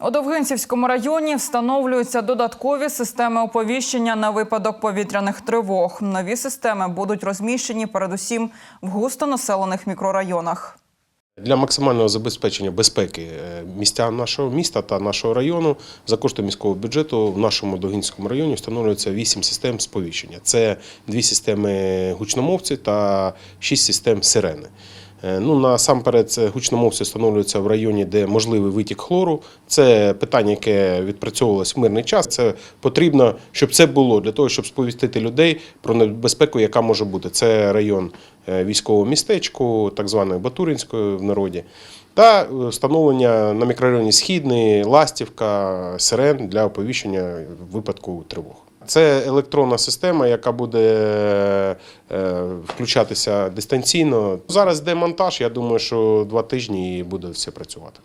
У Довгинцівському районі встановлюються додаткові системи оповіщення на випадок повітряних тривог. Нові системи будуть розміщені передусім в густонаселених мікрорайонах. Для максимального забезпечення безпеки е, містян нашого міста та нашого району за кошти міського бюджету в нашому Догинському районі встановлюється 8 систем сповіщення. Це дві системи гучномовці та 6 систем сирени. Е, Ну, насамперед, це гучномовці встановлюються в районі, де можливий витік хлору. Це питання, яке відпрацьовувалось в мирний час. Це потрібно, щоб це було для того, щоб сповістити людей про небезпеку, яка може бути. Це район е, військового містечку, так званої Батуринської в народі, та е, встановлення на мікрорайоні Східний, Ластівка, Сирен для оповіщення випадку тривог. Це електронна система, яка буде е, включатися дистанційно. Зараз демонтаж. Я думаю, що два тижні і буде все працювати.